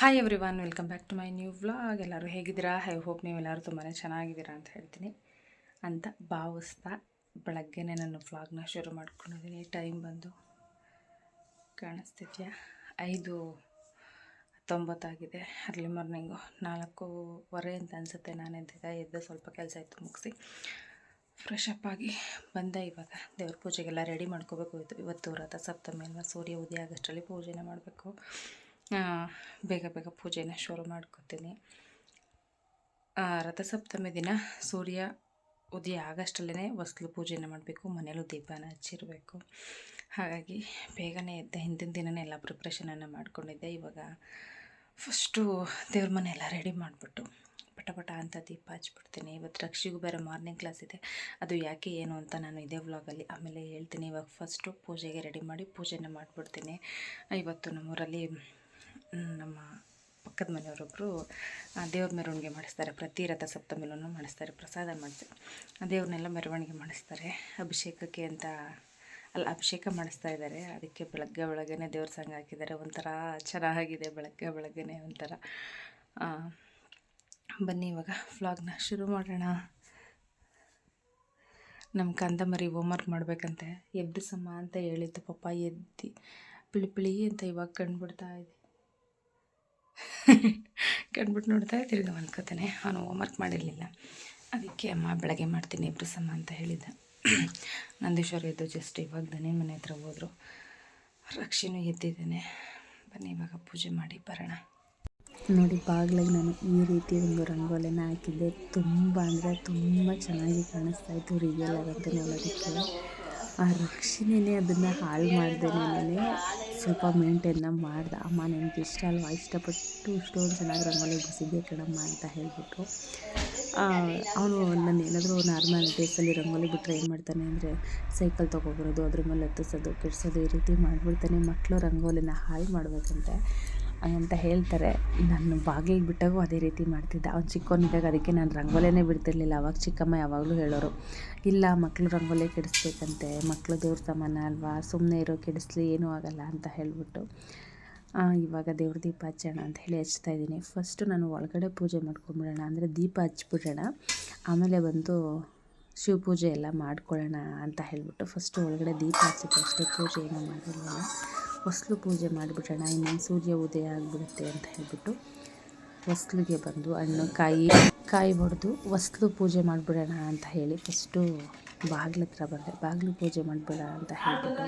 Hi everyone welcome back to my new vlog ಎಲ್ಲರೂ ಹೇಗಿದ್ದೀರಾ? I hope ನೀವೆಲ್ಲರೂ ತುಂಬಾ ಚೆನ್ನಾಗಿದ್ದೀರಾ ಅಂತ ಹೇಳ್ತೀನಿ. ಅಂತ ಭಾವಿಸ್ತಾ ಬೆಳಗ್ಗೆನೇ ನನ್ನ ವ್ಲಾಗ್ನ ಶುರು ಮಾಡ್ಕೊಂಡಿದ್ದೀನಿ. ಟೈಮ್ ಬಂದು ಕಾಣಿಸ್ತಿದ್ಯಾ? ಐದು ಹತ್ತೊಂಬತ್ತಾಗಿದೆ. ಅರ್ಲಿ ಮಾರ್ನಿಂಗು ನಾಲ್ಕೂವರೆ ಅಂತ ಅನಿಸುತ್ತೆ. ನಾನು ಎದ್ದಿದ್ದೆ, ಎದ್ದು ಸ್ವಲ್ಪ ಕೆಲಸ ಇತ್ತು ಮುಗಿಸಿ ಫ್ರೆಶ್ ಅಪ್ ಆಗಿ ಬಂದೆ ಇವಾಗ. ದೇವ್ರ ಪೂಜೆಗೆಲ್ಲ ರೆಡಿ ಮಾಡ್ಕೋಬೇಕು. ಇವತ್ತು ಇವತ್ತು ರಥ ಸಪ್ತಮಿ ಅಲ್ವಾ? ಸೂರ್ಯ ಉದಯ ಆಗಷ್ಟರಲ್ಲಿ ಪೂಜೆನ ಮಾಡಬೇಕು. ಬೇಗ ಬೇಗ ಪೂಜೆನ ಶುರು ಮಾಡ್ಕೋತೀನಿ. ರಥಸಪ್ತಮಿ ದಿನ ಸೂರ್ಯ ಉದಯ ಆಗಷ್ಟಲ್ಲೇ ಹೊಸ್ಲು ಪೂಜೆನ ಮಾಡಬೇಕು ಮನೇಲೂ ದೀಪನ ಹಚ್ಚಿರಬೇಕು. ಹಾಗಾಗಿ ಬೇಗನೆ ಎದ್ದ ಹಿಂದಿನ ದಿನನೇ ಎಲ್ಲ ಪ್ರಿಪ್ರೇಷನನ್ನು ಮಾಡ್ಕೊಂಡಿದ್ದೆ. ಇವಾಗ ಫಸ್ಟು ದೇವ್ರ ಮನೆ ಎಲ್ಲ ರೆಡಿ ಮಾಡಿಬಿಟ್ಟು ಪಟ ಪಟ ಅಂತ ದೀಪ ಹಚ್ಬಿಡ್ತೀನಿ. ಇವತ್ತು ರಕ್ಷಿಗೂ ಬೇರೆ ಮಾರ್ನಿಂಗ್ ಕ್ಲಾಸ್ ಇದೆ. ಅದು ಯಾಕೆ, ಏನು ಅಂತ ನಾನು ಇದೇ ವ್ಲಾಗಲ್ಲಿ ಆಮೇಲೆ ಹೇಳ್ತೀನಿ. ಇವಾಗ ಫಸ್ಟು ಪೂಜೆಗೆ ರೆಡಿ ಮಾಡಿ ಪೂಜೆನ ಮಾಡಿಬಿಡ್ತೀನಿ. ಇವತ್ತು ನಮ್ಮೂರಲ್ಲಿ ನಮ್ಮ ಪಕ್ಕದ ಮನೆಯವರೊಬ್ಬರು ದೇವ್ರ ಮೆರವಣಿಗೆ ಮಾಡಿಸ್ತಾರೆ. ಪ್ರತಿ ರಥ ಸಪ್ತಮಿಲೂ ಮಾಡಿಸ್ತಾರೆ, ಪ್ರಸಾದ ಮಾಡಿಸಿ ದೇವ್ರನ್ನೆಲ್ಲ ಮೆರವಣಿಗೆ ಮಾಡಿಸ್ತಾರೆ. ಅಭಿಷೇಕಕ್ಕೆ ಅಂತ, ಅಲ್ಲ, ಅಭಿಷೇಕ ಮಾಡಿಸ್ತಾ ಇದ್ದಾರೆ. ಅದಕ್ಕೆ ಬೆಳಗ್ಗೆ ಬೆಳಗ್ಗೆ ದೇವ್ರ ಸಂಘ ಹಾಕಿದ್ದಾರೆ. ಒಂಥರ ಚೆನ್ನಾಗಿದೆ ಬೆಳಗ್ಗೆ ಬೆಳಗ್ಗೆ ಒಂಥರ. ಬನ್ನಿ, ಇವಾಗ ಫ್ಲಾಗ್ನ ಶುರು ಮಾಡೋಣ. ನಮ್ಮ ಕಂದಮರಿ ಹೋಮ್ ಹೋಮ್ವರ್ಕ್ ಮಾಡಬೇಕಂತೆ. ಎಬ್ಬಿಸಮ್ಮ ಅಂತ ಹೇಳಿದ್ದು ಪಾಪ ಎದ್ದು, ಪಿಳಿ ಪಿಳಿ ಅಂತ ಇವಾಗ ಕಂಡುಬಿಡ್ತಾ ಇದೆ. ಕಂಡ್ಬಿಟ್ಟು ನೋಡ್ತಾ ತಿರ್ಗಿ ಅನ್ಕೋತಾನೆ ಅವನು ಹೋಮ್ವರ್ಕ್ ಮಾಡಿರಲಿಲ್ಲ. ಅದಕ್ಕೆ ಅಮ್ಮ ಬೆಳಗ್ಗೆ ಮಾಡ್ತೀನಿ ಇಬ್ಬರು ಸಮ ಅಂತ ಹೇಳಿದ್ದ ನಂದೀಶ್ವರ ಎದ್ದು ಜಸ್ಟ್ ಇವಾಗ ದನಿ ಮನೆ ಹತ್ರ ಹೋದರು. ರಕ್ಷಿನೂ ಎದ್ದಿದ್ದಾನೆ. ಬನ್ನಿ ಇವಾಗ ಪೂಜೆ ಮಾಡಿ ಬರೋಣ. ನೋಡಿ ಬಾಗ್ಲಿಗೆ ನಾನು ಈ ರೀತಿ ಒಂದು ರಂಗೋಲಿನ ಹಾಕಿದ್ದೆ. ತುಂಬ ಅಂದರೆ ತುಂಬ ಚೆನ್ನಾಗಿ ಕಾಣಿಸ್ತಾ ಇತ್ತು. ರಿಯಲ್ ಆಗುತ್ತೆ ನೋಡೋದಕ್ಕೆ. ಆ ರಕ್ಷಣೆನೇ ಅದನ್ನು ಹಾಳು ಮಾಡ್ದೇನೆ ಸ್ವಲ್ಪ ಮೇಂಟೈನ್ನ ಮಾಡ್ದೆ. ಅಮ್ಮ ನನಗೆ ಇಷ್ಟ ಅಲ್ವಾ? ಇಷ್ಟಪಟ್ಟು ಇಷ್ಟೊಂದು ಚೆನ್ನಾಗಿ ರಂಗೋಲಿ ಬಿಡಿಸಿದ್ದೆ ಕಣಮ್ಮ ಅಂತ ಹೇಳಿಬಿಟ್ಟು. ಅವನು ನಾನು ಏನಾದರೂ ನಾರ್ಮಲ್ ಡೇಸಲ್ಲಿ ರಂಗೋಲಿ ಬಿಟ್ಟರೆ ಏನು ಮಾಡ್ತಾನೆ ಅಂದರೆ ಸೈಕಲ್ ತೊಗೊಬರೋದು, ಅದ್ರ ಮೇಲೆ ಹತ್ತಿಸೋದು ಕೆಡಿಸೋದು ಈ ರೀತಿ ಮಾಡಿಬಿಡ್ತಾನೆ. ಮಕ್ಕಳು ರಂಗೋಲಿನ ಹಾಳು ಮಾಡಬೇಕಂತೆ. ಅಂತ ಹೇಳ್ತಾರೆ. ನಾನು ಬಾಗಿಲಿಗೆ ಬಿಟ್ಟಾಗೂ ಅದೇ ರೀತಿ ಮಾಡ್ತಿದ್ದೆ. ಅವ್ನು ಚಿಕ್ಕವನಿದ್ದಾಗ ಅದಕ್ಕೆ ನಾನು ರಂಗೋಲಿನೇ ಬಿಡ್ತಿರ್ಲಿಲ್ಲ. ಅವಾಗ ಚಿಕ್ಕಮ್ಮ ಯಾವಾಗಲೂ ಹೇಳೋರು, ಇಲ್ಲ ಮಕ್ಕಳು ರಂಗೋಲಿ ಕೆಡಿಸ್ಬೇಕಂತೆ. ಮಕ್ಕಳು ದೇವ್ರ ಸಮಾನ ಅಲ್ವಾ? ಸುಮ್ಮನೆ ಇರೋ, ಕೆಡಿಸ್ಲಿ, ಏನೂ ಆಗಲ್ಲ, ಅಂತ ಹೇಳಿಬಿಟ್ಟು ಇವಾಗ ದೇವ್ರ ದೀಪ ಹಚ್ಚೋಣ ಅಂತ ಹೇಳಿ ಹಚ್ತಾ ಇದ್ದೀನಿ. ಫಸ್ಟು ನಾನು ಒಳಗಡೆ ಪೂಜೆ ಮಾಡ್ಕೊಂಬಿಡೋಣ ಅಂದರೆ ದೀಪ ಹಚ್ಬಿಡೋಣ. ಆಮೇಲೆ ಬಂದು ಶಿವ ಪೂಜೆ ಎಲ್ಲ ಮಾಡ್ಕೊಳ್ಳೋಣ ಅಂತ ಹೇಳಿಬಿಟ್ಟು ಫಸ್ಟು ಒಳಗಡೆ ದೀಪ ಹಚ್ಚಿದ್ದು ಅಷ್ಟೇ ಪೂಜೆ ಏನೂ ಮಾಡಿರಲಿಲ್ಲ. ಹೊಸ್ಲು ಪೂಜೆ ಮಾಡಿಬಿಡೋಣ, ಇನ್ನೊಂದು ಸೂರ್ಯ ಉದಯ ಆಗಿಬಿಡುತ್ತೆ ಅಂತ ಹೇಳಿಬಿಟ್ಟು ಹೊಸ್ಲಿಗೆ ಬಂದು ಹಣ್ಣು, ಕಾಯಿ ಕಾಯಿ ಹೊಡೆದು ಹೊಸ್ಲು ಪೂಜೆ ಮಾಡಿಬಿಡೋಣ ಅಂತ ಹೇಳಿ ಫಸ್ಟು ಬಾಗಿಲ ಹತ್ರ ಬಂದೆ. ಬಾಗಿಲು ಪೂಜೆ ಮಾಡಿಬಿಡ ಅಂತ ಹೇಳಿಬಿಟ್ಟು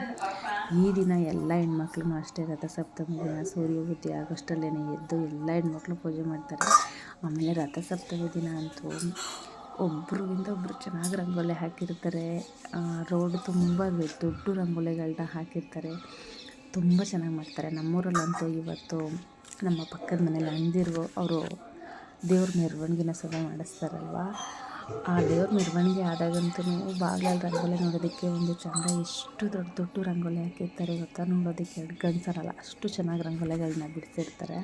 ಈ ದಿನ ಎಲ್ಲ ಹೆಣ್ಮಕ್ಳು ಅಷ್ಟೇ ರಥಸಪ್ತಮಿ ದಿನ, ಸೂರ್ಯ ಉದಯ ಆಗಷ್ಟಲ್ಲೇ ಎದ್ದು ಎಲ್ಲ ಹೆಣ್ಮಕ್ಳು ಪೂಜೆ ಮಾಡ್ತಾರೆ. ಆಮೇಲೆ ರಥಸಪ್ತಮಿ ದಿನ ಅಂತೂ ಒಬ್ರಿಗಿಂತ ಒಬ್ಬರು ಚೆನ್ನಾಗಿ ರಂಗೋಲಿ ಹಾಕಿರ್ತಾರೆ. ರೋಡ್ ತುಂಬ ದೊಡ್ಡ ರಂಗೋಲಿಗಳನ್ನ ಹಾಕಿರ್ತಾರೆ. ತುಂಬ ಚೆನ್ನಾಗಿ ಮಾಡ್ತಾರೆ. ನಮ್ಮೂರಲ್ಲಂತೂ ಇವತ್ತು ನಮ್ಮ ಪಕ್ಕದ ಮನೇಲಿ ಅಂದಿರು ಅವರು ದೇವ್ರ ಮೆರವಣಿಗೆನ ಸದಾ ಮಾಡಿಸ್ತಾರಲ್ವ? ಆ ದೇವ್ರ ಮೆರವಣಿಗೆ ಆದಾಗಂತೂ ಬಾಗಿಲಲ್ಲಿ ರಂಗೋಲಿ ನೋಡೋದಕ್ಕೆ ಒಂದು ಚಂದ ಎಷ್ಟು ದೊಡ್ಡ ದೊಡ್ಡ ರಂಗೋಲಿ ಹಾಕಿರ್ತಾರೆ ಗೊತ್ತಾ? ನೋಡೋದಕ್ಕೆ ಎರಡು ಗಂಡ್ಸರಲ್ಲ, ಅಷ್ಟು ಚೆನ್ನಾಗಿ ರಂಗೋಲಿಗಳನ್ನ ಬಿಡಿಸಿರ್ತಾರೆ.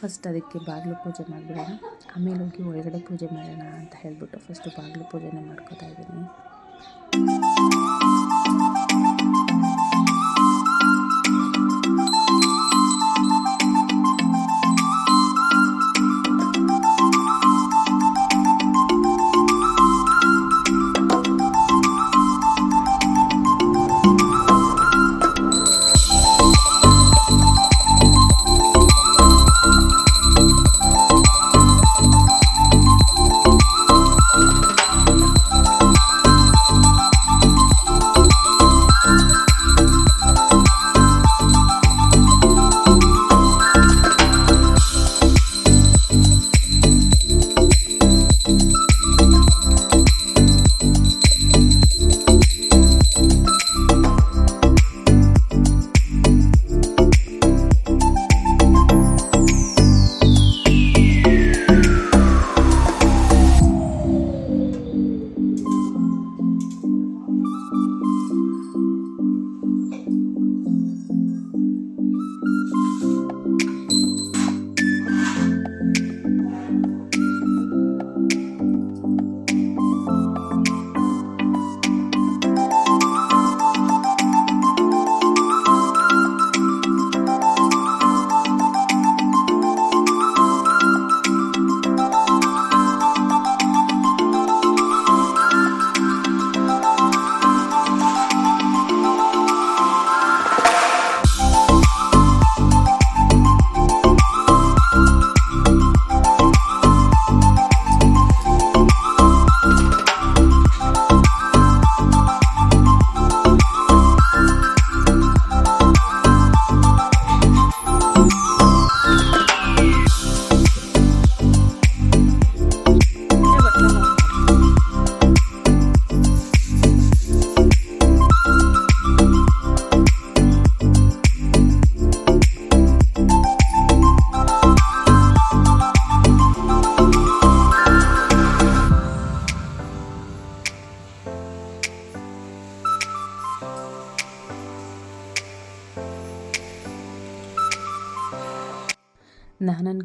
ಫಸ್ಟ್ ಅದಕ್ಕೆ ಬಾಗಿಲು ಪೂಜೆ ಮಾಡಿಬಿಡೋಣ. ಆಮೇಲೆ ಹೋಗಿ ಒಳಗಡೆ ಪೂಜೆ ಮಾಡೋಣ ಅಂತ ಹೇಳಿಬಿಟ್ಟು ಫಸ್ಟು ಬಾಗಿಲು ಪೂಜೆನೇ ಮಾಡ್ಕೋತಾ ಇದ್ದೀನಿ.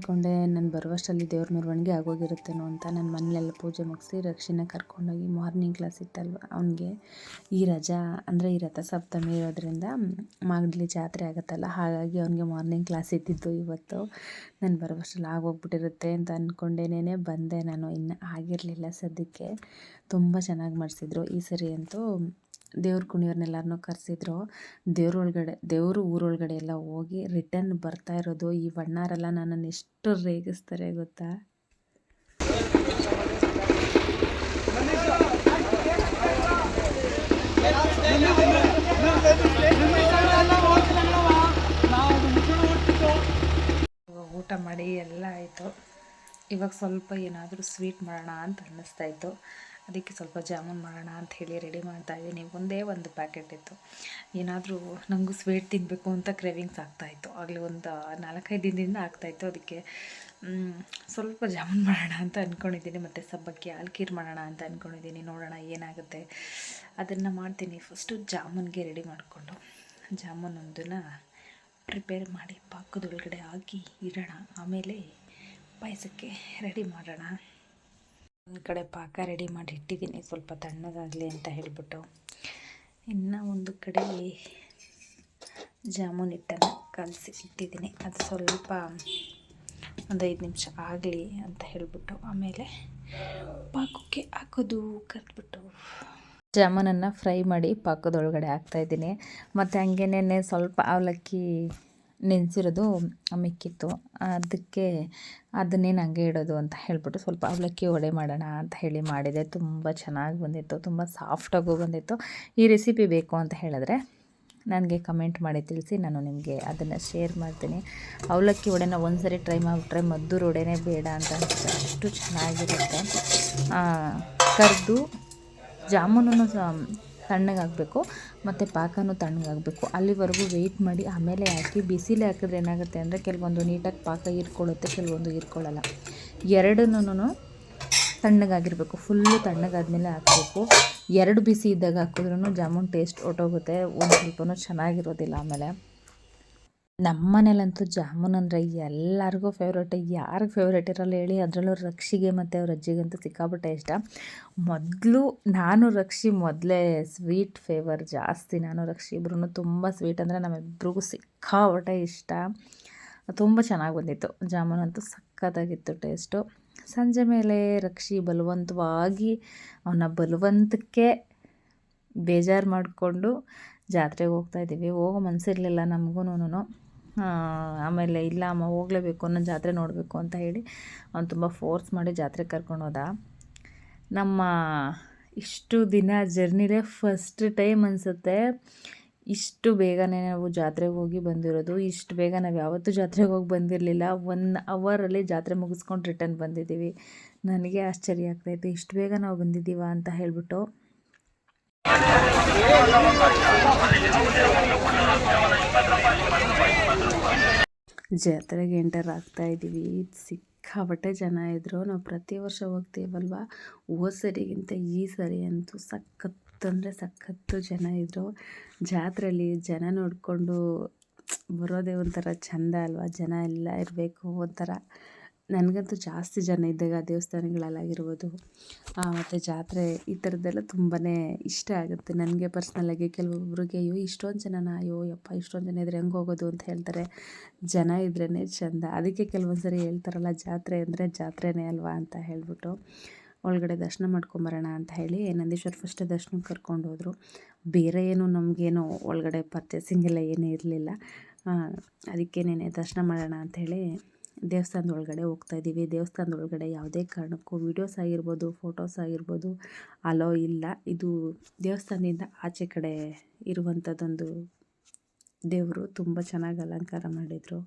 ಅಂದ್ಕೊಂಡೆ ನಾನು ಬರುವಷ್ಟರಲ್ಲಿ ದೇವ್ರ ಮೆರವಣಿಗೆ ಆಗೋಗಿರುತ್ತೇನೋ ಅಂತ ನನ್ನ ಮನೇಲೆಲ್ಲ ಪೂಜೆ ಮುಗಿಸಿ ರಕ್ಷಿನ ಕರ್ಕೊಂಡೋಗಿ ಮಾರ್ನಿಂಗ್ ಕ್ಲಾಸ್ ಇತ್ತಲ್ವ, ಅವನಿಗೆ ಈ ರಜಾ ಅಂದರೆ ಈ ರಥ ಸಪ್ತಮಿ ಇರೋದ್ರಿಂದ ಮಾಗಡ್ಲಿ ಜಾತ್ರೆ ಆಗುತ್ತಲ್ಲ, ಹಾಗಾಗಿ ಅವನಿಗೆ ಮಾರ್ನಿಂಗ್ ಕ್ಲಾಸ್ ಇದ್ದಿದ್ದು ಇವತ್ತು. ನಾನು ಬರುವಷ್ಟರಲ್ಲಿ ಆಗೋಗ್ಬಿಟ್ಟಿರುತ್ತೆ ಅಂತ ಅಂದ್ಕೊಂಡೇನೇ ಬಂದೆ ನಾನು, ಇನ್ನು ಆಗಿರಲಿಲ್ಲ ಸದ್ಯಕ್ಕೆ. ತುಂಬ ಚೆನ್ನಾಗಿ ಮಾಡಿಸಿದ್ರು ಈ ಸರಿ ಅಂತೂ ದೇವ್ರ ಕುಣಿಯೋರ್ನೆಲ್ಲರನ್ನೂ ಕರೆಸಿದ್ರು. ದೇವ್ರೊಳಗಡೆ, ದೇವರು ಊರೊಳಗಡೆ ಎಲ್ಲ ಹೋಗಿ ರಿಟರ್ನ್ ಬರ್ತಾ ಇರೋದು. ಈ ಬಣ್ಣಾರೆಲ್ಲ ನನ್ನನ್ನು ಎಷ್ಟು ರೇಗಿಸ್ತಾರೆ ಗೊತ್ತಾ? ಊಟ ಮಾಡಿ ಎಲ್ಲ ಆಯಿತು. ಇವಾಗ ಸ್ವಲ್ಪ ಏನಾದರೂ ಸ್ವೀಟ್ ಮಾಡೋಣ ಅಂತ ಅನ್ನಿಸ್ತಾ ಇತ್ತು. ಅದಕ್ಕೆ ಸ್ವಲ್ಪ ಜಾಮೂನ್ ಮಾಡೋಣ ಅಂತ ಹೇಳಿ ರೆಡಿ ಮಾಡ್ತಾ ಇದ್ದೀನಿ ಒಂದೇ ಒಂದು ಪ್ಯಾಕೆಟ್ ಇತ್ತು. ಏನಾದರೂ ನನಗೂ ಸ್ವೀಟ್ ತಿನ್ನಬೇಕು ಅಂತ ಕ್ರೇವಿಂಗ್ಸ್ ಆಗ್ತಾಯಿತ್ತು ಆಗಲೇ ಒಂದು ನಾಲ್ಕೈದು ದಿನದಿಂದ ಆಗ್ತಾಯಿತ್ತು ಅದಕ್ಕೆ ಸ್ವಲ್ಪ ಜಾಮೂನ್ ಮಾಡೋಣ ಅಂತ ಅಂದ್ಕೊಂಡಿದ್ದೀನಿ ಮತ್ತು ಸಬ್ಬಕ್ಕಿ ಹಾಲ್ಕೀರ್ ಮಾಡೋಣ ಅಂತ ಅಂದ್ಕೊಂಡಿದ್ದೀನಿ ನೋಡೋಣ ಏನಾಗುತ್ತೆ. ಅದನ್ನು ಮಾಡ್ತೀನಿ. ಫಸ್ಟು ಜಾಮೂನ್ಗೆ ರೆಡಿ ಮಾಡಿಕೊಂಡು ಜಾಮೂನ್ ಒಂದನ್ನು ಪ್ರಿಪೇರ್ ಮಾಡಿ ಪಾಕದೊಳಗಡೆ ಹಾಕಿ ಇಡೋಣ. ಆಮೇಲೆ ಪಾಯಸಕ್ಕೆ ರೆಡಿ ಮಾಡೋಣ. ಒಂದು ಕಡೆ ಪಾಕ ರೆಡಿ ಮಾಡಿ ಇಟ್ಟಿದ್ದೀನಿ. ಸ್ವಲ್ಪ ತಣ್ಣಗಾಗಲಿ ಅಂತ ಹೇಳಿಬಿಟ್ಟು. ಇನ್ನು ಒಂದು ಕಡೆ ಜಾಮೂನ್ ಹಿಟ್ಟನ್ನು ಕಲಸಿ ಇಟ್ಟಿದ್ದೀನಿ. ಅದು ಸ್ವಲ್ಪ ಒಂದು ಐದು ನಿಮಿಷ ಆಗಲಿ ಅಂತ ಹೇಳಿಬಿಟ್ಟು ಆಮೇಲೆ ಪಾಕಕ್ಕೆ ಹಾಕೋದು ಕರೆದ್ಬಿಟ್ಟು ಜಾಮೂನನ್ನು ಫ್ರೈ ಮಾಡಿ ಪಾಕದೊಳಗಡೆ ಹಾಕ್ತಾಯಿದ್ದೀನಿ ಮತ್ತು ಹಂಗೇನೆ ಸ್ವಲ್ಪ ಅವಲಕ್ಕಿ ನೆನೆಸಿರೋದು ಮಿಕ್ಕಿತ್ತು. ಅದಕ್ಕೆ ಅದನ್ನೇನು ಹಂಗೆ ಇಡೋದು ಅಂತ ಹೇಳ್ಬಿಟ್ಟು ಸ್ವಲ್ಪ ಅವಲಕ್ಕಿ ವಡೆ ಮಾಡೋಣ ಅಂತ ಹೇಳಿ ಮಾಡಿದೆ. ತುಂಬ ಚೆನ್ನಾಗಿ ಬಂದಿತ್ತು. ತುಂಬ ಸಾಫ್ಟಾಗೂ ಬಂದಿತ್ತು. ಈ ರೆಸಿಪಿ ಬೇಕು ಅಂತ ಹೇಳಿದ್ರೆ ನನಗೆ ಕಮೆಂಟ್ ಮಾಡಿ ತಿಳಿಸಿ. ನಾನು ನಿಮಗೆ ಅದನ್ನು ಶೇರ್ ಮಾಡ್ತೀನಿ. ಅವಲಕ್ಕಿ ವಡೆನ ಒಂದು ಸರಿ ಟ್ರೈ ಮಾಡಿಬಿಟ್ರೆ ಮದ್ದೂರು ವಡೆನೇ ಬೇಡ ಅಂತ ಅನಿಸುತ್ತೆ. ಅಷ್ಟು ಚೆನ್ನಾಗಿರುತ್ತೆ. ಕರೆದು ಜಾಮೂನನ್ನು ಸಹ ತಣ್ಣಗಾಗಬೇಕು. ಮತ್ತು ಪಾಕನೂ ತಣ್ಣಗಾಗಬೇಕು. ಅಲ್ಲಿವರೆಗೂ ವೆಯ್ಟ್ ಮಾಡಿ ಆಮೇಲೆ ಹಾಕಿ, ಬಿಸಿಲೇ ಹಾಕಿದ್ರೆ ಏನಾಗುತ್ತೆ ಅಂದರೆ ಕೆಲವೊಂದು ನೀಟಾಗಿ ಪಾಕ ಹೀರ್ಕೊಳ್ಳುತ್ತೆ, ಕೆಲವೊಂದು ಹೀರ್ಕೊಳ್ಳಲ್ಲ. ಎರಡನ್ನೂ ತಣ್ಣಗಾಗಿರಬೇಕು. ಫುಲ್ಲು ತಣ್ಣಗಾದ್ಮೇಲೆ ಹಾಕಬೇಕು. ಎರಡು ಬಿಸಿ ಇದ್ದಾಗ ಹಾಕಿದ್ರೂ ಜಾಮೂನ್ ಟೇಸ್ಟ್ ಹೊಟ್ಟೋಗುತ್ತೆ ಒಂದು ಸ್ವಲ್ಪನೂ ಚೆನ್ನಾಗಿರೋದಿಲ್ಲ ಆಮೇಲೆ. ನಮ್ಮ ಮನೇಲಂತೂ ಜಾಮೂನ್ ಅಂದರೆ ಎಲ್ಲರಿಗೂ ಫೇವ್ರೇಟ್ ಯಾರಿಗೆ ಫೇವ್ರೇಟ್ ಇರೋಲ್ಲ ಹೇಳಿ ಅದರಲ್ಲೂ ರಕ್ಷಿಗೆ ಮತ್ತು ಅವ್ರ ಅಜ್ಜಿಗಂತೂ ಸಿಕ್ಕಾಪಟ್ಟೆ ಇಷ್ಟ. ಮೊದಲು ನಾನು ರಕ್ಷಿ ಮೊದಲೇ ಸ್ವೀಟ್ ಫೇವರ್ ಜಾಸ್ತಿ. ನಾನು ರಕ್ಷಿ ಇಬ್ರು ತುಂಬ ಸ್ವೀಟ್ ಅಂದರೆ ನಮ್ಮಿಬ್ರಿಗೂ ಸಿಕ್ಕಾಪಟ್ಟೆ ಇಷ್ಟ. ತುಂಬ ಚೆನ್ನಾಗಿ ಬಂದಿತ್ತು. ಜಾಮೂನ್ ಅಂತೂ ಸಖತ್ತಾಗಿತ್ತು ಟೇಸ್ಟು ಸಂಜೆ ಮೇಲೆ ರಕ್ಷಿ ಬಲವಂತವಾಗಿ ಅವನ ಬಲವಂತಕ್ಕೆ ಬೇಜಾರು ಮಾಡಿಕೊಂಡು ಜಾತ್ರೆಗೆ ಹೋಗ್ತಾ ಇದ್ದೀವಿ. ಹೋಗೋ ಮನಸ್ಸಿರಲಿಲ್ಲ ನಮಗೂನು ಆಮೇಲೆ ಇಲ್ಲ ಅಮ್ಮ, ಹೋಗಲೇಬೇಕು ನಾನು ಜಾತ್ರೆ ನೋಡಬೇಕು ಅಂತ ಹೇಳಿ ಅವ್ನು ತುಂಬ ಫೋರ್ಸ್ ಮಾಡಿ ಜಾತ್ರೆಗೆ ಕರ್ಕೊಂಡು ಹೋದ. ನಮ್ಮ ಇಷ್ಟು ದಿನ ಜರ್ನಿಲೇ ಫಸ್ಟ್ ಟೈಮ್ ಅನಿಸುತ್ತೆ. ಇಷ್ಟು ಬೇಗನೆ ನಾವು ಜಾತ್ರೆಗೆ ಹೋಗಿ ಬಂದಿರೋದು. ಇಷ್ಟು ಬೇಗ ನಾವು ಯಾವತ್ತೂ ಜಾತ್ರೆಗೆ ಹೋಗಿ ಬಂದಿರಲಿಲ್ಲ. ಒನ್ ಅವರಲ್ಲಿ ಜಾತ್ರೆ ಮುಗಿಸ್ಕೊಂಡು ರಿಟರ್ನ್ ಬಂದಿದ್ದೀವಿ. ನನಗೆ ಆಶ್ಚರ್ಯ ಆಗ್ತಾಯಿತ್ತು ಇಷ್ಟು ಬೇಗ ನಾವು ಬಂದಿದ್ದೀವ ಅಂತ ಹೇಳಿಬಿಟ್ಟು. ಜಾತ್ರೆಗೆ ಎಂಟರ್ ಆಗ್ತಾ ಇದ್ದೀವಿ. ಸಿಕ್ಕಾಪಟ್ಟೆ ಜನ ಇದ್ದರು ನಾವು ಪ್ರತಿ ವರ್ಷ ಹೋಗ್ತೀವಲ್ವ? ಹೋದ ಸರಿಗಿಂತ ಈ ಸರಿ ಅಂತೂ ಸಖತ್ತು ಅಂದರೆ ಸಖತ್ತು ಜನ ಇದ್ದರು ಜಾತ್ರೆಯಲ್ಲಿ ಜನ ನೋಡಿಕೊಂಡು ಬರೋದೇ ಒಂಥರ ಚೆಂದ ಅಲ್ವಾ? ಜನ ಎಲ್ಲ ಇರಬೇಕು ಒಂಥರ. ನನಗಂತೂ ಜಾಸ್ತಿ ಜನ ಇದ್ದಾಗ ದೇವಸ್ಥಾನಗಳಲ್ಲಾಗಿರ್ಬೋದು ಮತ್ತು ಜಾತ್ರೆ ಈ ಥರದ್ದೆಲ್ಲ ತುಂಬಾ ಇಷ್ಟ ಆಗುತ್ತೆ. ನನಗೆ ಪರ್ಸ್ನಲಾಗಿ ಕೆಲವೊಬ್ರಿಗೆ, ಅಯ್ಯೋ, ಇಷ್ಟೊಂದು ಜನನ? ಅಯ್ಯೋ, ಯಪ್ಪ, ಇಷ್ಟೊಂದು ಜನ ಇದ್ರೆ ಹೆಂಗೆ ಹೋಗೋದು? ಅಂತ ಹೇಳ್ತಾರೆ. ಜನ ಇದ್ರೇ ಚೆಂದ. ಅದಕ್ಕೆ ಕೆಲವೊಂದು ಸರಿ ಹೇಳ್ತಾರಲ್ಲ, ಜಾತ್ರೆ ಅಂದರೆ ಜಾತ್ರೆನೇ ಅಲ್ವಾ? ಅಂತ ಹೇಳಿಬಿಟ್ಟು, ಒಳಗಡೆ ದರ್ಶನ ಮಾಡ್ಕೊಂಬರೋಣ? ಅಂತ ಹೇಳಿ ನಂದೀಶ್ವರ ಫಸ್ಟ್ ದರ್ಶನಕ್ಕೆ ಕರ್ಕೊಂಡು ಹೋದರು. ಬೇರೆ ಏನು ನಮಗೇನು ಒಳಗಡೆ ಪರ್ಚೇಸಿಂಗ್ ಎಲ್ಲ ಏನೂ ಇರಲಿಲ್ಲ. ಅದಕ್ಕೇನೆ ದರ್ಶನ ಮಾಡೋಣ? ಅಂಥೇಳಿ ದೇವಸ್ಥಾನದ ಒಳಗಡೆ ಹೋಗ್ತಾ ಇದ್ದೀವಿ. ದೇವಸ್ಥಾನದ ಒಳಗಡೆ ಯಾವುದೇ ಕಾರಣಕ್ಕೂ ವೀಡಿಯೋಸ್ ಆಗಿರ್ಬೋದು ಫೋಟೋಸ್ ಆಗಿರ್ಬೋದು ಅಲೋ ಇಲ್ಲ. ಇದು ದೇವಸ್ಥಾನದಿಂದ ಆಚೆ ಕಡೆ ಇರುವಂಥದ್ದೊಂದು ದೇವರು ತುಂಬ ಚೆನ್ನಾಗಿ ಅಲಂಕಾರ ಮಾಡಿದರು.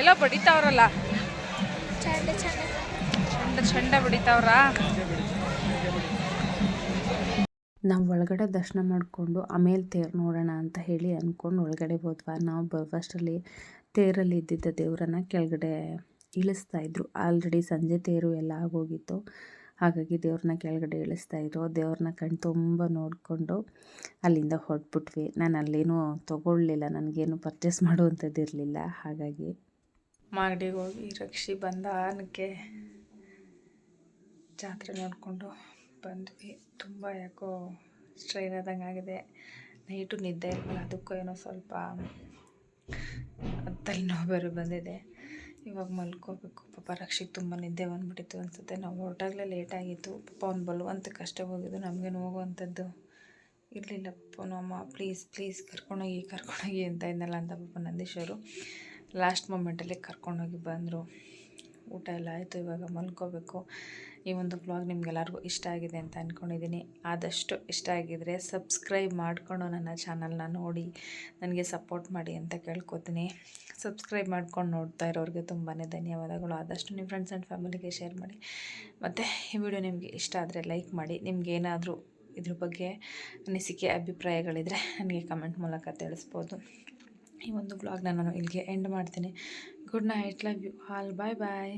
ಎಲ್ಲ ಬಡಿತಾವ್ರಲ್ಲ? ಚಂಡ ಚಂಡ ಬಡಿತಾವ್ರ? ನಾವು ಒಳಗಡೆ ದರ್ಶನ ಮಾಡಿಕೊಂಡು ಆಮೇಲೆ ತೇರು ನೋಡೋಣ ಅಂತ ಹೇಳಿ ಅಂದ್ಕೊಂಡು ಒಳಗಡೆ ಹೋದ್ವಾ. ನಾವು ಬರುವಷ್ಟರಲ್ಲಿ ತೇರಲ್ಲಿ ಇದ್ದಿದ್ದ ದೇವರನ್ನ ಕೆಳಗಡೆ ಇಳಿಸ್ತಾ ಇದ್ರು. ಆಲ್ರೆಡಿ ಸಂಜೆ ತೇರು ಎಲ್ಲ ಆಗೋಗಿತ್ತು. ಹಾಗಾಗಿ ದೇವ್ರನ್ನ ಕೆಳಗಡೆ ಇಳಿಸ್ತಾ ಇದ್ರು. ದೇವ್ರನ್ನ ಕಣ್ಣು ತುಂಬ ನೋಡಿಕೊಂಡು ಅಲ್ಲಿಂದ ಹೊರಟ್ಬಿಟ್ವಿ. ನಾನು ಅಲ್ಲೇನೂ ತೊಗೊಳ್ಲಿಲ್ಲ ನನಗೇನು ಪರ್ಚೇಸ್ ಮಾಡುವಂಥದ್ದು ಇರಲಿಲ್ಲ. ಹಾಗಾಗಿ ಮಾಗಡಿಗೆ ಹೋಗಿ ರಕ್ಷಿ ಬಂದ ಆನಕ್ಕೆ ಜಾತ್ರೆ ನೋಡಿಕೊಂಡು ಬಂದ್ವಿ. ತುಂಬ ಯಾಕೋ ಸ್ಟ್ರೈನ್ ಆದಂಗೆ ಆಗಿದೆ. ನೈಟು ನಿದ್ದೆ ಇರಲಿಲ್ಲ. ಅದಕ್ಕೂ ಏನೋ ಸ್ವಲ್ಪ ತಲೆನೋವು ಬೇರೆ ಬಂದಿದೆ. ಇವಾಗ ಮಲ್ಕೋಬೇಕು. ಪಾಪ ರಕ್ಷಿಗೆ ತುಂಬ ನಿದ್ದೆ ಬಂದ್ಬಿಟ್ಟಿತ್ತು ಅನಿಸುತ್ತೆ. ನಾವು ಹೊರಟಾಗಲೇ ಲೇಟಾಗಿತ್ತು ಪಾಪ ಅವ್ನು ಬಲವಂತ ಕಷ್ಟ ಹೋಗಿದ್ದು. ನಮಗೇನು ಹೋಗುವಂಥದ್ದು ಇರಲಿಲ್ಲ. ಪಾಪ ಅಮ್ಮ ಪ್ಲೀಸ್ ಪ್ಲೀಸ್ ಕರ್ಕೊಂಡೋಗಿ ಕರ್ಕೊಂಡೋಗಿ ಅಂತ ಇದ್ನಲ್ಲ ಅಂತ ಪಾಪ ನಂದೀಶವರು ಲಾಸ್ಟ್ ಮೂಮೆಂಟಲ್ಲಿ ಕರ್ಕೊಂಡೋಗಿ ಬಂದರು. ಊಟ ಎಲ್ಲ ಆಯಿತು. ಇವಾಗ ಮಲ್ಕೋಬೇಕು. ಈ ಒಂದು ಬ್ಲಾಗ್ ನಿಮ್ಗೆಲ್ಲರಿಗೂ ಇಷ್ಟ ಆಗಿದೆ ಅಂತ ಅಂದ್ಕೊಂಡಿದ್ದೀನಿ ಆದಷ್ಟು ಇಷ್ಟ ಆಗಿದರೆ ಸಬ್ಸ್ಕ್ರೈಬ್ ಮಾಡಿಕೊಂಡು ನನ್ನ ಚಾನಲ್ನ ನೋಡಿ, ನನಗೆ ಸಪೋರ್ಟ್ ಮಾಡಿ ಅಂತ ಕೇಳ್ಕೊತೀನಿ. ಸಬ್ಸ್ಕ್ರೈಬ್ ಮಾಡ್ಕೊಂಡು ನೋಡ್ತಾ ಇರೋರಿಗೆ ತುಂಬಾ ಧನ್ಯವಾದಗಳು. ಆದಷ್ಟು ನಿಮ್ಮ ಫ್ರೆಂಡ್ಸ್ ಆ್ಯಂಡ್ ಫ್ಯಾಮಿಲಿಗೆ ಶೇರ್ ಮಾಡಿ. ಮತ್ತು ಈ ವಿಡಿಯೋ ನಿಮಗೆ ಇಷ್ಟ ಆದರೆ ಲೈಕ್ ಮಾಡಿ. ನಿಮ್ಗೆ ಏನಾದರೂ ಇದ್ರ ಬಗ್ಗೆ ಅನಿಸಿಕೆ ಅಭಿಪ್ರಾಯಗಳಿದ್ದರೆ ನನಗೆ ಕಮೆಂಟ್ ಮೂಲಕ ತಿಳಿಸ್ಬೋದು. ಈ ಒಂದು ಬ್ಲಾಗ್ನ ನಾನು ಇಲ್ಲಿಗೆ ಎಂಡ್ ಮಾಡ್ತೀನಿ. Good night love you all bye bye